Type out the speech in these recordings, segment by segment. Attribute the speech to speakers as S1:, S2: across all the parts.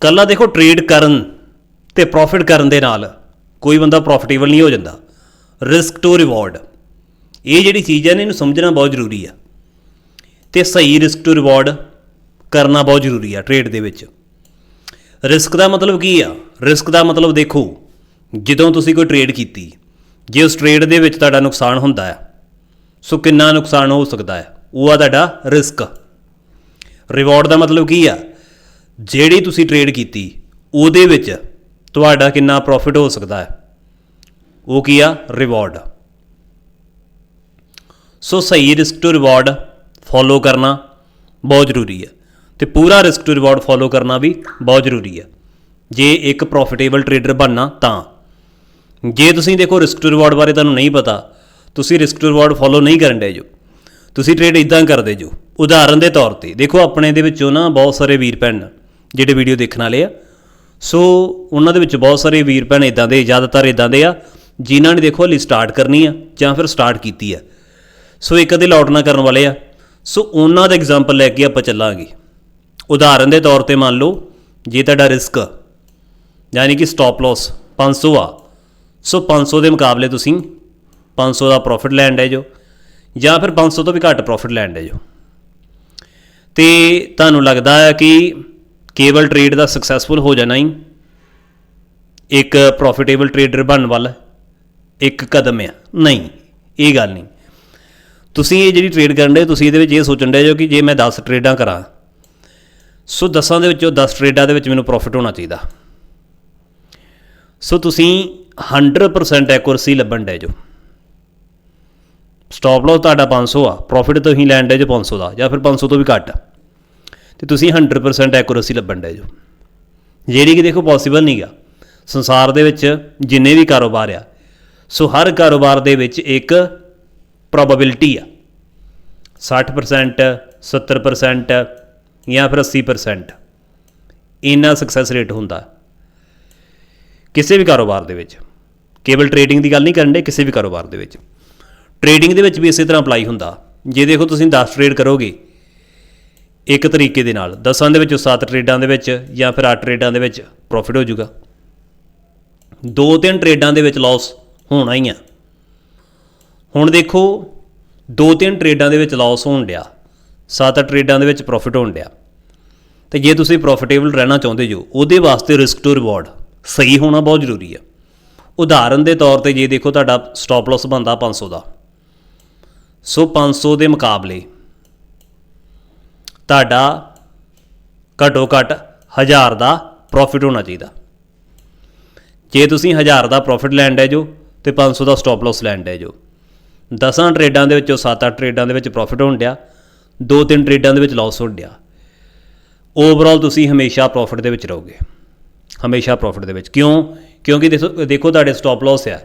S1: ਕੱਲਾ ਦੇਖੋ ਟ੍ਰੇਡ ਕਰਨ ਤੇ ਪ੍ਰੋਫਿਟ ਕਰਨ ਦੇ ਨਾਲ ਕੋਈ ਬੰਦਾ ਪ੍ਰੋਫਿਟੇਬਲ ਨਹੀਂ ਹੋ ਜਾਂਦਾ। ਰਿਸਕ ਟੂ ਰਿਵਾਰਡ ਇਹ ਜਿਹੜੀ ਚੀਜ਼ ਹੈ ਨਾ, ਇਹਨੂੰ ਸਮਝਣਾ ਬਹੁਤ ਜ਼ਰੂਰੀ ਆ। ਤੇ ਸਹੀ ਰਿਸਕ ਟੂ ਰਿਵਾਰਡ ਕਰਨਾ ਬਹੁਤ ਜ਼ਰੂਰੀ ਆ ਟ੍ਰੇਡ ਦੇ ਵਿੱਚ। ਰਿਸਕ ਦਾ ਮਤਲਬ ਕੀ ਆ? ਰਿਸਕ ਦਾ ਮਤਲਬ ਦੇਖੋ, ਜਦੋਂ ਤੁਸੀਂ ਕੋਈ ਟ੍ਰੇਡ ਕੀਤੀ, ਜੇ ਉਸ ਟ੍ਰੇਡ ਦੇ ਵਿੱਚ ਤੁਹਾਡਾ ਨੁਕਸਾਨ ਹੁੰਦਾ ਹੈ ਸੋ ਕਿੰਨਾ ਨੁਕਸਾਨ ਹੋ ਸਕਦਾ ਹੈ ਉਹ ਆ ਤੁਹਾਡਾ ਰਿਸਕ ਰਿਵਾਰਡ ਦਾ ਮਤਲਬ ਕੀ ਆ? ਜਿਹੜੀ ਤੁਸੀਂ ਟ੍ਰੇਡ ਕੀਤੀ, ਉਹਦੇ ਵਿੱਚ ਤੁਹਾਡਾ ਕਿੰਨਾ ਪ੍ਰੋਫਿਟ ਹੋ ਸਕਦਾ ਹੈ? ਉਹ ਕੀ ਆ? ਰਿਵਾਰਡ ਸੋ ਸਹੀ ਰਿਸਕ ਟੂ ਰਿਵਾਰਡ ਫੋਲੋ ਕਰਨਾ ਬਹੁਤ ਜ਼ਰੂਰੀ ਹੈ ਤੇ ਪੂਰਾ ਰਿਸਕ ਟੂ ਰਿਵਾਰਡ ਫੋਲੋ ਕਰਨਾ ਵੀ ਬਹੁਤ ਜ਼ਰੂਰੀ ਹੈ। ਜੇ ਇੱਕ ਪ੍ਰੋਫਿਟੇਬਲ ਟ੍ਰੇਡਰ ਬਣਨਾ ਤਾਂ। ਜੇ ਤੁਸੀਂ ਦੇਖੋ ਰਿਸਕ ਟੂ ਰਿਵਾਰਡ ਬਾਰੇ ਤੁਹਾਨੂੰ ਨਹੀਂ ਪਤਾ, ਤੁਸੀਂ ਰਿਸਕ ਟੂ ਰਿਵਾਰਡ ਫੋਲੋ ਨਹੀਂ ਕਰਨ ਦੇ ਜੋ। ਤੁਸੀਂ ਟ੍ਰੇਡ ਇਦਾਂ ਕਰਦੇ ਜੋ। ਉਦਾਹਰਨ ਦੇ ਤੌਰ ਤੇ ਦੇਖੋ ਆਪਣੇ ਦੇ ਵਿੱਚੋਂ ਨਾ ਬਹੁਤ ਸਾਰੇ ਵੀਰ ਭੈਣ ਜਿਹੜੇ ਵੀਡੀਓ ਦੇਖਣ ਵਾਲੇ ਆ। ਸੋ ਉਹਨਾਂ ਦੇ ਵਿੱਚ ਬਹੁਤ ਸਾਰੇ ਵੀਰ ਭੈਣ ਇਦਾਂ ਦੇ, ਜ਼ਿਆਦਾਤਰ ਇਦਾਂ ਦੇ ਆ, ਜਿਨ੍ਹਾਂ ਨੇ ਦੇਖੋ ਹਲੀ ਸਟਾਰਟ ਕਰਨੀ ਆ ਜਾਂ ਫਿਰ ਸਟਾਰਟ ਕੀਤੀ ਆ। ਸੋ ਇੱਕ ਅਦੇ ਲੌਟ ਨਾ ਕਰਨ ਵਾਲੇ ਆ। ਸੋ ਉਹਨਾਂ ਦਾ ਐਗਜ਼ਾਮਪਲ ਲੈ ਕੇ ਆਪਾਂ ਚੱਲਾਂਗੇ। ਉਦਾਹਰਨ ਦੇ ਤੌਰ ਤੇ ਮੰਨ ਲਓ, ਜੇ ਤੁਹਾਡਾ ਰਿਸਕ ਯਾਨੀ ਕਿ ਸਟਾਪ ਲਾਸ 500 ਆ, ਸੋ 500 ਦੇ ਮੁਕਾਬਲੇ ਤੁਸੀਂ 500 ਦਾ ਪ੍ਰੋਫਿਟ ਲੈਣ ਦੇ ਜੋ, ਜਾਂ ਫਿਰ 500 ਤੋਂ ਵੀ ਘੱਟ ਪ੍ਰੋਫਿਟ ਲੈਣ ਦੇ ਜੋ। ਤੇ ਤੁਹਾਨੂੰ ਲੱਗਦਾ ਹੈ ਕਿ ਕੇਵਲ ਟ੍ਰੇਡ ਦਾ ਸਕਸੈਸਫੁਲ ਹੋ ਜਾਣਾ ਹੀ। ਇੱਕ ਪ੍ਰੋਫਿਟੇਬਲ ਟਰੇਡਰ ਬਣਨ ਵਾਲਾ ਇੱਕ ਕਦਮ ਆ ਨਹੀਂ, ਇਹ ਗੱਲ ਨਹੀਂ। ਤੁਸੀਂ ਇਹ ਜਿਹੜੀ ਟਰੇਡ ਕਰਨ ਦੇ ਤੁਸੀਂ ਇਹਦੇ ਵਿੱਚ ਇਹ ਸੋਚਣ ਦੇ ਜੋ ਕਿ ਜੇ ਮੈਂ 10 ਟਰੇਡਾਂ ਕਰਾਂ, ਸੋ 10 ਦੇ ਵਿੱਚੋਂ 10 ਟਰੇਡਾਂ ਦੇ ਵਿੱਚ ਮੈਨੂੰ ਪ੍ਰੋਫਿਟ ਹੋਣਾ ਚਾਹੀਦਾ। ਸੋ ਤੁਸੀਂ 100% ਐਕੂਰੇਸੀ ਲੱਭਣ ਦੇ ਜੋ। ਸਟਾਪ ਲਾਸ ਤੁਹਾਡਾ 500 ਆ ਪ੍ਰੋਫਿਟ ਤੁਸੀਂ ਲੈਣ ਦੇ ਜੋ 500 ਦਾ, ਜਾਂ ਫਿਰ 500 ਤੋਂ ਵੀ ਘੱਟ। ਤੇ ਤੁਸੀਂ 100% ਐਕੂਰੇਸੀ ਲੱਭਣ ਦੇ ਜੋ। ਜਿਹੜੀ ਕਿ ਦੇਖੋ ਪੋਸੀਬਲ ਨਹੀਂਗਾ ਸੰਸਾਰ ਦੇ ਵਿੱਚ ਜਿੰਨੇ ਵੀ ਕਾਰੋਬਾਰ ਆ, ਸੋ ਹਰ ਕਾਰੋਬਾਰ ਦੇ ਵਿੱਚ ਇੱਕ ਪ੍ਰੋਬੇਬਿਲਿਟੀ ਆ। 60% 70% ਜਾਂ ਫਿਰ 80% ਇੰਨਾ ਸਕਸੈਸ ਰੇਟ ਹੁੰਦਾ। ਕਿਸੇ ਵੀ ਕਾਰੋਬਾਰ ਦੇ ਵਿੱਚ। ਕੇਵਲ ਟ੍ਰੇਡਿੰਗ ਦੀ ਗੱਲ ਨਹੀਂ ਕਰਨ ਦੇ ਕਿਸੇ ਵੀ ਕਾਰੋਬਾਰ ਦੇ ਵਿੱਚ। ਟ੍ਰੇਡਿੰਗ ਦੇ ਵਿੱਚ ਵੀ ਇਸੇ ਤਰ੍ਹਾਂ ਅਪਲਾਈ ਹੁੰਦਾ। ਜੇ ਦੇਖੋ ਤੁਸੀਂ 10 ਟ੍ਰੇਡ ਕਰੋਗੇ ਇੱਕ ਤਰੀਕੇ ਦੇ ਨਾਲ। 10 ਦੇ ਵਿੱਚੋਂ 7 ਟ੍ਰੇਡਾਂ ਦੇ ਵਿੱਚ ਜਾਂ ਫਿਰ 8 ਟ੍ਰੇਡਾਂ ਦੇ ਵਿੱਚ ਪ੍ਰੋਫਿਟ ਹੋ ਜਾਊਗਾ। ਦੋ ਤਿੰਨ ਟ੍ਰੇਡਾਂ ਦੇ ਵਿੱਚ ਲਾਸ ਹੋਣਾ ਹੀ ਆ। ਹੁਣ ਦੇਖੋ, ਦੋ ਤਿੰਨ ਟ੍ਰੇਡਾਂ ਦੇ ਵਿੱਚ ਲਾਸ ਹੋਣ ਡਿਆ। ਸੱਤ ਟ੍ਰੇਡਾਂ ਦੇ ਵਿੱਚ ਪ੍ਰੋਫਿਟ ਹੋਣ ਡਿਆ। ਤੇ ਜੇ ਤੁਸੀਂ ਪ੍ਰੋਫਿਟੇਬਲ ਰਹਿਣਾ ਚਾਹੁੰਦੇ ਜੋ, ਉਹਦੇ ਵਾਸਤੇ ਰਿਸਕ ਟੂ ਰਿਵਾਰਡ ਸਹੀ ਹੋਣਾ ਬਹੁਤ ਜ਼ਰੂਰੀ ਆ। ਉਦਾਹਰਨ ਦੇ ਤੌਰ ਤੇ ਜੇ ਦੇਖੋ, ਤੁਹਾਡਾ ਸਟਾਪ ਲਾਸ ਬੰਦਾ 500 ਦਾ। ਸੋ 500 ਦੇ ਮੁਕਾਬਲੇ ਤੁਹਾਡਾ ਘੱਟੋ ਘੱਟ 1000 ਦਾ ਪ੍ਰੋਫਿਟ ਹੋਣਾ ਚਾਹੀਦਾ। ਜੇ ਤੁਸੀਂ 1000 ਦਾ ਪ੍ਰੋਫਿਟ ਲੈਣ ਦੇ ਜੋ ਤੇ 500 ਦਾ ਸਟਾਪ ਲਾਸ ਲੈਣ ਦੇ ਜੋ। 10 ਟ੍ਰੇਡਾਂ ਦੇ ਵਿੱਚੋਂ 7-8 ਟ੍ਰੇਡਾਂ ਦੇ ਵਿੱਚ ਪ੍ਰੋਫਿਟ ਹੋਣ ਡਿਆ, ਦੋ ਤਿੰਨ ਟ੍ਰੇਡਾਂ ਦੇ ਵਿੱਚ ਲਾਸ ਹੋਣ ਡਿਆ। ਓਵਰਆਲ ਤੁਸੀਂ ਹਮੇਸ਼ਾ ਪ੍ਰੋਫਿਟ ਦੇ ਵਿੱਚ ਰਹੋਗੇ। ਹਮੇਸ਼ਾ ਪ੍ਰੋਫਿਟ ਦੇ ਵਿੱਚ। ਕਿਉਂ? ਕਿਉਂਕਿ ਦੇਖੋ ਦੇਖੋ ਤੁਹਾਡੇ ਸਟਾਪ ਲਾਸ ਆ।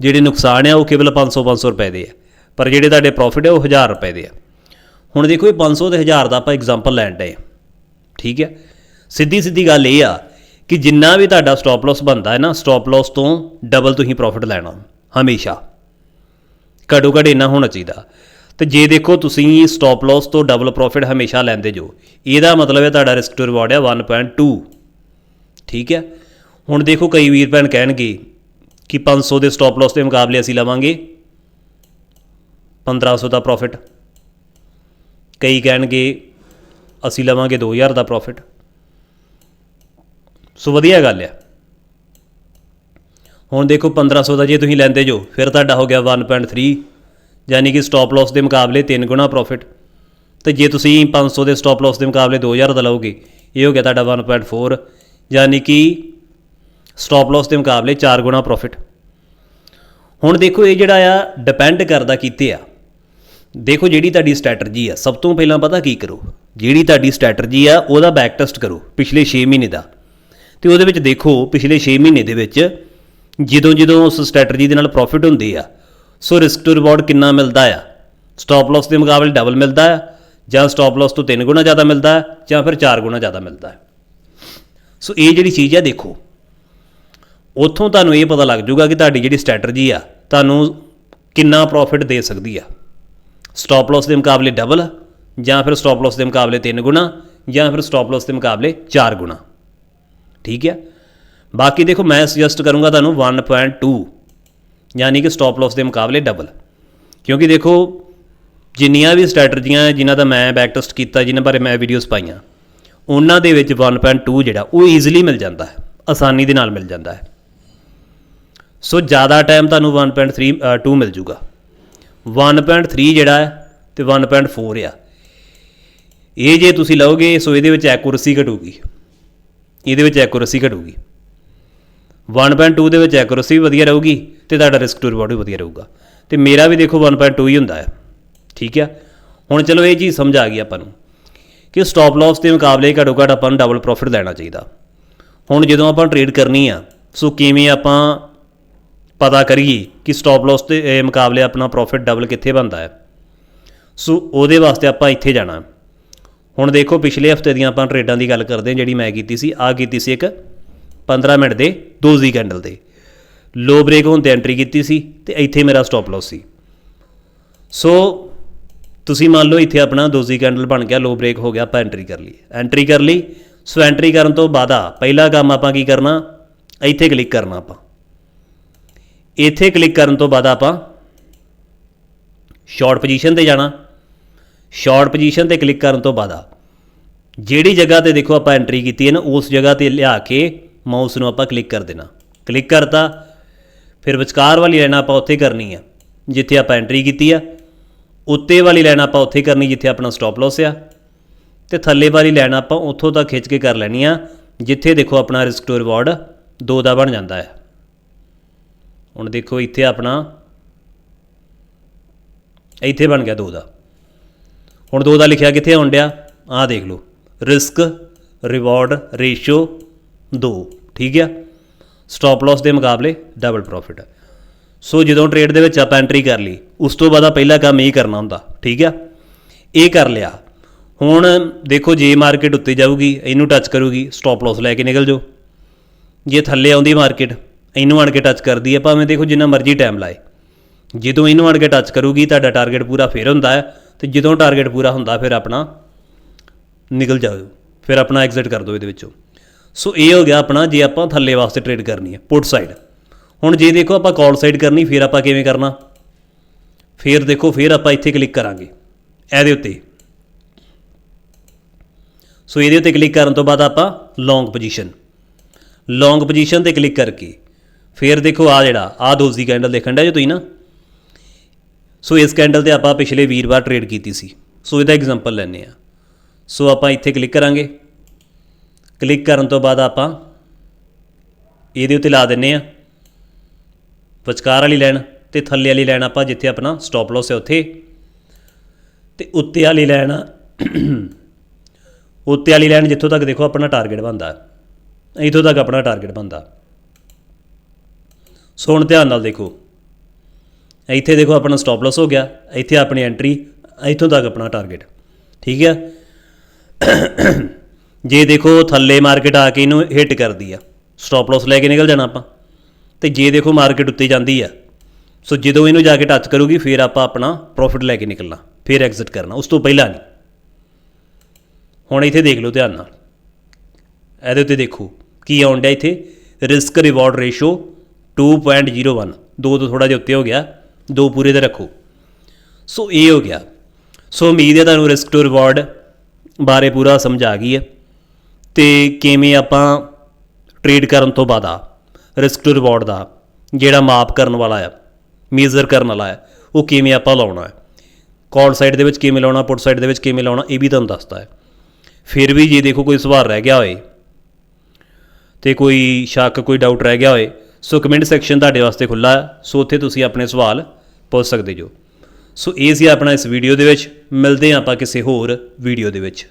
S1: ਜਿਹੜੇ ਨੁਕਸਾਨ ਆ ਉਹ ਕੇਵਲ 500 500 ਰੁਪਏ ਦੇ ਆ। ਪਰ ਜਿਹੜੇ ਤੁਹਾਡੇ ਪ੍ਰੋਫਿਟ ਆ ਉਹ 1000 ਰੁਪਏ ਦੇ ਆ। ਹੁਣ ਦੇਖੋ ਇਹ 500 ਤੇ 1000 ਦਾ ਆਪਾਂ ਐਗਜ਼ਾਮਪਲ ਲੈਣ ਡਏ ਠੀਕ ਹੈ? ਸਿੱਧੀ ਸਿੱਧੀ ਗੱਲ ਇਹ ਆ ਕਿ ਜਿੰਨਾ ਵੀ ਤੁਹਾਡਾ ਸਟਾਪ ਲਾਸ ਬਣਦਾ ਹੈ ਨਾ ਸਟਾਪ ਲਾਸ ਤੋਂ ਡਬਲ ਤੁਸੀਂ ਪ੍ਰੋਫਿਟ ਲੈਣਾ, ਹਮੇਸ਼ਾ। ਘੱਟੋ ਘੱਟ ਇੰਨਾ ਹੋਣਾ ਚਾਹੀਦਾ। ਤੇ ਜੇ ਦੇਖੋ ਤੁਸੀਂ ਸਟਾਪ ਲਾਸ ਤੋਂ ਡਬਲ ਪ੍ਰੋਫਿਟ ਹਮੇਸ਼ਾ ਲੈਂਦੇ ਜੋ, ਇਹਦਾ ਮਤਲਬ ਹੈ ਤੁਹਾਡਾ ਰਿਸਕ ਟੂ ਰਿਵਾਰਡ ਹੈ 1.2 ਠੀਕ ਹੈ? ਹੁਣ ਦੇਖੋ ਕਈ ਵੀਰ ਭੈਣ ਕਹਿਣਗੇ ਕਿ 500 ਦੇ ਸਟਾਪ ਲਾਸ ਦੇ ਮੁਕਾਬਲੇ ਅਸੀਂ ਲਵਾਂਗੇ। 1500 ਦਾ ਪ੍ਰੋਫਿਟ ਕਈ ਕਹਿਣਗੇ, ਅਸੀਂ ਲਵਾਂਗੇ 2000 ਦਾ ਪ੍ਰੋਫਿਟ ਸੋ ਵਧੀਆ ਗੱਲ ਆ। ਹੁਣ ਦੇਖੋ 1500 ਦਾ ਜੇ ਤੁਸੀਂ ਲੈਂਦੇ ਜੋ, ਫਿਰ ਤੁਹਾਡਾ ਹੋ ਗਿਆ 1.3 ਯਾਨੀ ਕਿ ਸਟਾਪ ਲਾਸ ਦੇ ਮੁਕਾਬਲੇ 3 ਗੁਣਾ ਪ੍ਰੋਫਿਟ ਤੇ ਜੇ ਤੁਸੀਂ 500 ਦੇ ਸਟਾਪ ਲਾਸ ਦੇ ਮੁਕਾਬਲੇ 2000 ਦਾ ਲਓਗੇ, ਇਹ ਹੋ ਗਿਆ ਤੁਹਾਡਾ 1.4 ਯਾਨੀ ਕਿ ਸਟਾਪ ਲਾਸ ਦੇ ਮੁਕਾਬਲੇ 4 ਗੁਣਾ ਪ੍ਰੋਫਿਟ ਹੁਣ ਦੇਖੋ ਇਹ ਜਿਹੜਾ ਆ ਡਿਪੈਂਡ ਕਰਦਾ ਕੀਤੇ ਆ। ਦੇਖੋ ਜਿਹੜੀ ਤੁਹਾਡੀ ਸਟ੍ਰੈਟਜੀ ਆ, ਸਭ ਤੋਂ ਪਹਿਲਾਂ ਪਤਾ ਕੀ ਕਰੋ? ਜਿਹੜੀ ਤੁਹਾਡੀ ਸਟ੍ਰੈਟਜੀ ਆ, ਉਹਦਾ ਬੈਕ ਟੈਸਟ ਕਰੋ, ਪਿਛਲੇ 6 ਮਹੀਨੇ ਦਾ। ਤੇ ਉਹਦੇ ਵਿੱਚ ਦੇਖੋ, ਪਿਛਲੇ 6 ਮਹੀਨੇ ਦੇ ਵਿੱਚ ਜਦੋਂ ਜਦੋਂ ਉਸ ਸਟ੍ਰੈਟਜੀ ਦੇ ਨਾਲ ਪ੍ਰੋਫਿਟ ਹੁੰਦੇ ਆ ਸੋ ਰਿਸਕ ਟੂ ਰਿਵਾਰਡ ਕਿੰਨਾ ਮਿਲਦਾ ਆ? ਸਟਾਪ ਲਾਸ ਦੇ ਮੁਕਾਬਲੇ ਡਬਲ ਮਿਲਦਾ ਆ, ਜਾਂ ਸਟਾਪ ਲਾਸ ਤੋਂ 3 ਗੁਣਾ ਜ਼ਿਆਦਾ ਮਿਲਦਾ ਹੈ ਜਾਂ ਫਿਰ 4 ਗੁਣਾ ਜ਼ਿਆਦਾ ਮਿਲਦਾ ਹੈ ਸੋ ਇਹ ਜਿਹੜੀ ਚੀਜ਼ ਆ, ਦੇਖੋ। ਉੱਥੋਂ ਤੁਹਾਨੂੰ ਇਹ ਪਤਾ ਲੱਗ ਜਾਊਗਾ ਕਿ ਤੁਹਾਡੀ ਜਿਹੜੀ ਸਟ੍ਰੈਟਜੀ ਆ, ਤੁਹਾਨੂੰ ਕਿੰਨਾ ਪ੍ਰੋਫਿਟ ਦੇ ਸਕਦੀ ਆ। ਸਟਾਪ ਲਾਸ ਦੇ ਮੁਕਾਬਲੇ ਡਬਲ ਜਾਂ ਫਿਰ ਸਟਾਪ ਲਾਸ ਦੇ ਮੁਕਾਬਲੇ 3 ਗੁਣਾ ਜਾਂ ਫਿਰ ਸਟਾਪ ਲਾਸ ਦੇ ਮੁਕਾਬਲੇ 4 ਗੁਣਾ। ਠੀਕ ਹੈ? ਬਾਕੀ ਦੇਖੋ ਮੈਂ ਸੁਜੈਸਟ ਕਰੂੰਗਾ ਤੁਹਾਨੂੰ 1.2 ਯਾਨੀ ਕਿ ਸਟਾਪ ਲਾਸ ਦੇ ਮੁਕਾਬਲੇ ਡਬਲ ਕਿਉਂਕਿ ਦੇਖੋ ਜਿੰਨੀਆਂ ਵੀ ਸਟ੍ਰੈਟਜੀਆਂ ਜਿਨ੍ਹਾਂ ਦਾ ਮੈਂ ਬੈਕ ਟੈਸਟ ਕੀਤਾ ਜਿਨ੍ਹਾਂ ਬਾਰੇ ਮੈਂ ਵੀਡੀਓਜ਼ ਪਾਈਆਂ ਉਹਨਾਂ ਦੇ ਵਿੱਚ 1.2 ਜਿਹੜਾ ਉਹ ਈਜ਼ੀਲੀ ਮਿਲ ਜਾਂਦਾ ਹੈ ਆਸਾਨੀ ਦੇ ਨਾਲ ਮਿਲ ਜਾਂਦਾ ਹੈ। ਸੋ ਜ਼ਿਆਦਾ ਟਾਈਮ ਤੁਹਾਨੂੰ 1.3 ਅ, 2 ਮਿਲ ਜੂਗਾ। 1.3 ਜਿਹੜਾ ਹੈ ਤੇ 1.4 ਆ। ਇਹ ਜੇ ਤੁਸੀਂ ਲਓਗੇ, ਸੋ ਇਹਦੇ ਵਿੱਚ ਐਕੂਰੇਸੀ ਘਟੂਗੀ। ਇਹਦੇ ਵਿੱਚ ਐਕੂਰੇਸੀ ਘਟੂਗੀ। 1.2 ਦੇ ਵਿੱਚ ਐਕੂਰੇਸੀ ਵੀ ਵਧੀਆ ਰਹੂਗੀ ਤੇ ਤੁਹਾਡਾ ਰਿਸਕ ਟੂ ਰਿਵਾਰਡ ਵੀ ਵਧੀਆ ਰਹੂਗਾ। ਤੇ ਮੇਰਾ ਵੀ ਦੇਖੋ 1.2 ਹੀ ਹੁੰਦਾ ਹੈ। ਠੀਕ ਆ? ਹੁਣ ਚਲੋ ਇਹ ਚੀਜ਼ ਸਮਝ ਆ ਗਈ ਆਪਾਂ ਨੂੰ ਕਿ ਸਟਾਪ ਲਾਸ ਦੇ ਮੁਕਾਬਲੇ ਘੱਟੋ ਘੱਟ ਆਪਾਂ ਨੂੰ ਡਬਲ ਪ੍ਰੋਫਿਟ ਲੈਣਾ ਚਾਹੀਦਾ। ਹੁਣ ਜਦੋਂ ਆਪਾਂ ਟ੍ਰੇਡ ਕਰਨੀ ਆ, ਸੋ ਕਿਵੇਂ ਆਪਾਂ ਪਤਾ ਕਰੀਏ ਕਿ ਸਟਾਪ ਲਾਸ ਦੇ ਮੁਕਾਬਲੇ ਆਪਣਾ ਪ੍ਰੋਫਿਟ ਡਬਲ ਕਿੱਥੇ ਬਣਦਾ ਹੈ। ਸੋ ਉਹਦੇ ਵਾਸਤੇ ਆਪਾਂ ਇੱਥੇ ਜਾਣਾ। ਹੁਣ ਦੇਖੋ, ਪਿਛਲੇ ਹਫ਼ਤੇ ਦੀਆਂ ਆਪਾਂ ਟ੍ਰੇਡਾਂ ਦੀ ਗੱਲ ਕਰਦੇ ਹਾਂ, ਜਿਹੜੀ ਮੈਂ ਕੀਤੀ ਸੀ ਆ ਕੀਤੀ ਸੀ ਇੱਕ 15 ਮਿੰਟ ਦੇ ਦੋਜ਼ੀ ਕੈਂਡਲ ਦੇ ਲੋ ਬ੍ਰੇਕ ਹੋਣ ਤੇ ਐਂਟਰੀ ਕੀਤੀ ਸੀ ਤੇ ਇੱਥੇ ਮੇਰਾ ਸਟਾਪ ਲਾਸ ਸੀ। ਸੋ ਤੁਸੀਂ ਮੰਨ ਲਓ, ਇੱਥੇ ਆਪਣਾ ਦੋਜ਼ੀ ਕੈਂਡਲ ਬਣ ਗਿਆ ਲੋ ਬ੍ਰੇਕ ਹੋ ਗਿਆ, ਆਪਾਂ ਐਂਟਰੀ ਕਰ ਲਈ ਐਂਟਰੀ ਕਰ ਲਈ, ਸੋ ਐਂਟਰੀ ਕਰਨ ਤੋਂ ਬਾਅਦ ਆ, ਪਹਿਲਾ ਕੰਮ ਆਪਾਂ ਕੀ ਕਰਨਾ? ਇੱਥੇ ਕਲਿੱਕ ਕਰਨਾ ਆਪਾਂ। ਇੱਥੇ ਕਲਿੱਕ ਕਰਨ ਤੋਂ ਬਾਅਦ ਆਪਾਂ ਸ਼ਾਰਟ ਪੋਜੀਸ਼ਨ ਤੇ ਜਾਣਾ। ਸ਼ਾਰਟ ਪੋਜੀਸ਼ਨ ਤੇ ਕਲਿੱਕ ਕਰਨ ਤੋਂ ਬਾਅਦ ਆ, ਜਿਹੜੀ ਜਗ੍ਹਾ ਤੇ ਦੇਖੋ ਆਪਾਂ ਐਂਟਰੀ ਕੀਤੀ ਹੈ ਨਾ, ਉਸ ਜਗ੍ਹਾ ਤੇ ਲਿਆ ਕੇ ਮਾਊਸ ਨੂੰ ਆਪਾਂ ਕਲਿੱਕ ਕਰ ਦੇਣਾ। ਕਲਿੱਕ ਕਰਤਾ, ਫਿਰ ਵਿਚਕਾਰ ਵਾਲੀ ਲਾਈਨ ਆਪਾਂ ਉੱਥੇ ਕਰਨੀ ਆ, ਜਿੱਥੇ ਆਪਾਂ ਐਂਟਰੀ ਕੀਤੀ ਆ। ਉੱਤੇ ਵਾਲੀ ਲਾਈਨ ਆਪਾਂ ਉੱਥੇ ਕਰਨੀ, ਜਿੱਥੇ ਆਪਣਾ ਸਟਾਪ ਲਾਸ ਆ। ਤੇ ਥੱਲੇ ਵਾਲੀ ਲਾਈਨ ਆਪਾਂ ਉੱਥੋਂ ਤੱਕ ਖਿੱਚ ਕੇ ਕਰ ਲੈਣੀ ਆ, ਜਿੱਥੇ ਦੇਖੋ ਆਪਣਾ ਰਿਸਕ ਟੂ ਰਿਵਾਰਡ 2 ਦਾ ਬਣ ਜਾਂਦਾ ਹੈ। ਹੁਣ ਦੇਖੋ ਇੱਥੇ ਆਪਣਾ, ਇੱਥੇ ਬਣ ਗਿਆ 2 ਦਾ। ਹੁਣ 2 ਦਾ ਲਿਖਿਆ ਕਿੱਥੇ ਆਉਣ ਡਿਆ? ਆਹ ਦੇਖ ਲਓ। ਰਿਸਕ, ਰਿਵਾਰਡ ਰੇਸ਼ੋ 2 ਠੀਕ ਆ? ਸਟਾਪ ਲਾਸ ਦੇ ਮੁਕਾਬਲੇ ਡਬਲ ਪ੍ਰੋਫਿਟ ਸੋ ਜਦੋਂ ਟ੍ਰੇਡ ਦੇ ਵਿੱਚ ਆਪਾਂ ਐਂਟਰੀ ਕਰ ਲਈ, ਉਸ ਤੋਂ ਬਾਅਦ ਆ ਪਹਿਲਾ ਕੰਮ ਇਹ ਕਰਨਾ ਹੁੰਦਾ। ਠੀਕ ਆ? ਇਹ ਕਰ ਲਿਆ। ਹੁਣ ਦੇਖੋ ਜੇ ਮਾਰਕੀਟ ਉੱਤੇ ਜਾਊਗੀ, ਇਹਨੂੰ ਟੱਚ ਕਰੂਗੀ ਸਟਾਪ ਲਾਸ ਲੈ ਕੇ ਨਿਕਲ ਜਾਓ। ਜੇ ਥੱਲੇ ਆਉਂਦੀ ਮਾਰਕੀਟ ਇਹਨੂੰ ਆਣ ਕੇ ਟੱਚ ਕਰਦੀ ਹੈ, ਭਾਵੇਂ ਦੇਖੋ ਜਿੰਨਾ ਮਰਜ਼ੀ ਟਾਈਮ ਲਾਏ। ਜਦੋਂ ਇਹਨੂੰ ਆਣ ਕੇ ਟੱਚ ਕਰੂਗੀ, ਤੁਹਾਡਾ ਟਾਰਗੇਟ ਪੂਰਾ ਫੇਰ ਹੁੰਦਾ ਹੈ ਤੇ ਜਦੋਂ ਟਾਰਗੇਟ ਪੂਰਾ ਹੁੰਦਾ, ਫਿਰ ਆਪਣਾ ਨਿਕਲ ਜਾਓ, ਫਿਰ ਆਪਣਾ ਐਗਜ਼ਿਟ ਕਰ ਦਿਓ ਇਹਦੇ ਵਿੱਚੋਂ। ਸੋ ਇਹ ਹੋ ਗਿਆ ਆਪਣਾ, ਜੇ ਆਪਾਂ ਥੱਲੇ ਵਾਸਤੇ ਟ੍ਰੇਡ ਕਰਨੀ ਹੈ ਪੁੱਟ ਸਾਈਡ ਹੁਣ ਜੇ ਦੇਖੋ ਆਪਾਂ ਕਾਲ ਸਾਈਡ ਕਰਨੀ, ਫਿਰ ਆਪਾਂ ਕਿਵੇਂ ਕਰਨਾ? ਫਿਰ ਦੇਖੋ, ਫਿਰ ਆਪਾਂ ਇੱਥੇ ਕਲਿੱਕ ਕਰਾਂਗੇ। ਇਹਦੇ ਉੱਤੇ। ਸੋ ਇਹਦੇ ਉੱਤੇ ਕਲਿੱਕ ਕਰਨ ਤੋਂ ਬਾਅਦ ਆਪਾਂ ਲੌਂਗ ਪੋਜੀਸ਼ਨ ਲੌਂਗ ਪੋਜੀਸ਼ਨ ਤੇ ਕਲਿੱਕ ਕਰਕੇ ਫਿਰ ਦੇਖੋ ਆ ਜਿਹੜਾ ਆ ਦੋਜ਼ੀ ਕੈਂਡਲ ਦੇਖਣ ਦਾ ਜੇ ਤੁਸੀਂ ਨਾ? ਸੋ ਇਸ ਕੈਂਡਲ ਤੇ ਆਪਾਂ ਪਿਛਲੇ ਵੀਰਵਾਰ ਟ੍ਰੇਡ ਕੀਤੀ ਸੀ। ਸੋ ਇਹਦਾ ਐਗਜ਼ਾਮਪਲ ਲੈਣੇ ਆ ਸੋ ਆਪਾਂ ਇੱਥੇ ਕਲਿੱਕ ਕਰਾਂਗੇ। ਕਲਿੱਕ ਕਰਨ ਤੋਂ ਬਾਅਦ ਆਪਾਂ ਇਹਦੇ ਉੱਤੇ ਲਾ ਦਿੰਨੇ ਆ ਵਿਚਕਾਰ ਵਾਲੀ ਲਾਈਨ ਤੇ ਥੱਲੇ ਵਾਲੀ ਲਾਈਨ ਆਪਾਂ ਜਿੱਥੇ ਆਪਣਾ ਸਟਾਪ ਲਾਸ ਹੈ ਉੱਥੇ। ਤੇ ਉੱਤੇ ਵਾਲੀ ਲਾਈਨ ਉੱਤੇ ਵਾਲੀ ਲਾਈਨ ਜਿੱਥੋਂ ਤੱਕ ਦੇਖੋ ਆਪਣਾ ਟਾਰਗੇਟ ਬਣਦਾ। ਇੱਥੋਂ ਤੱਕ ਆਪਣਾ ਟਾਰਗੇਟ ਬਣਦਾ। ਸੋ ਹੁਣ ਧਿਆਨ ਨਾਲ ਦੇਖੋ। ਇੱਥੇ ਦੇਖੋ ਆਪਣਾ ਸਟਾਪ ਲਾਸ ਹੋ ਗਿਆ। ਇੱਥੇ ਆਪਣੀ ਐਂਟਰੀ ਇੱਥੋਂ ਤੱਕ ਆਪਣਾ ਟਾਰਗੇਟ ਠੀਕ ਹੈ ਜੇ ਦੇਖੋ ਥੱਲੇ ਮਾਰਕੀਟ ਆ ਕੇ ਇਹਨੂੰ ਹਿੱਟ ਕਰਦੀ ਆ ਸਟਾਪ ਲਾਸ ਲੈ ਕੇ ਨਿਕਲ ਜਾਣਾ ਆਪਾਂ। ਤੇ ਜੇ ਦੇਖੋ ਮਾਰਕੀਟ ਉੱਤੇ ਜਾਂਦੀ ਆ, ਸੋ ਜਦੋਂ ਇਹਨੂੰ ਜਾ ਕੇ ਟੱਚ ਕਰੂਗੀ, ਫਿਰ ਆਪਾਂ ਆਪਣਾ ਪ੍ਰੋਫਿਟ ਲੈ ਕੇ ਨਿਕਲਣਾ, ਫਿਰ ਐਗਜ਼ਿਟ ਕਰਨਾ, ਉਸ ਤੋਂ ਪਹਿਲਾਂ ਨਹੀਂ। ਹੁਣ ਇੱਥੇ ਦੇਖ ਲਓ ਧਿਆਨ ਨਾਲ। ਇਹਦੇ ਉੱਤੇ ਦੇਖੋ, ਕੀ ਆਉਣ ਡਿਆ ਇੱਥੇ? ਰਿਸਕ ਰਿਵਾਰਡ ਰੇਸ਼ੋ 2.01 ਦੋ ਤੋਂ ਥੋੜਾ ਜਿਹਾ ਉੱਤੇ ਹੋ ਗਿਆ। ਦੋ ਪੂਰੇ ਤੇ ਰੱਖੋ। ਸੋ ਇਹ ਹੋ ਗਿਆ। ਸੋ ਉਮੀਦ ਹੈ ਤੁਹਾਨੂੰ ਰਿਸਕ ਟੂ ਰਿਵਾਰਡ ਬਾਰੇ ਪੂਰਾ ਸਮਝ ਆ ਗਈ ਹੈ। ਤੇ ਕਿਵੇਂ ਆਪਾਂ ਟ੍ਰੇਡ ਕਰਨ ਤੋਂ ਬਾਅਦ ਆ ਰਿਸਕ ਟੂ ਰਿਵਾਰਡ ਦਾ, ਜਿਹੜਾ ਮਾਪ ਕਰਨ ਵਾਲਾ ਆ ਮੇਜ਼ਰ ਕਰਨ ਵਾਲਾ ਹੈ ਉਹ ਕਿਵੇਂ ਆਪਾਂ ਲਾਉਣਾ ਹੈ। ਕਾਲ ਸਾਈਡ ਦੇ ਵਿੱਚ ਕਿਵੇਂ ਲਾਉਣਾ ਪੁੱਟ ਸਾਈਡ ਦੇ ਵਿੱਚ ਕਿਵੇਂ ਲਾਉਣਾ, ਇਹ ਵੀ ਤੁਹਾਨੂੰ ਦੱਸਦਾ ਹੈ। ਫਿਰ ਵੀ ਜੇ ਦੇਖੋ ਕੋਈ ਸਵਾਲ ਰਹਿ ਗਿਆ ਹੋਏ ਤੇ ਕੋਈ ਸ਼ੱਕ, ਕੋਈ ਡਾਊਟ ਰਹਿ ਗਿਆ ਹੋਏ ਸੋ ਕਮੈਂਟ ਸੈਕਸ਼ਨ ਤੁਹਾਡੇ ਵਾਸਤੇ ਖੁੱਲਾ ਸੋ ਉੱਥੇ ਤੁਸੀਂ ਆਪਣੇ ਸਵਾਲ ਪੁੱਛ ਸਕਦੇ ਜੋ। ਸੋ ਇਹ ਸੀ ਆਪਣਾ ਇਸ ਵੀਡੀਓ ਦੇ ਵਿੱਚ, ਮਿਲਦੇ ਹਾਂ ਆਪਾਂ ਕਿਸੇ ਹੋਰ ਵੀਡੀਓ ਦੇ ਵਿੱਚ।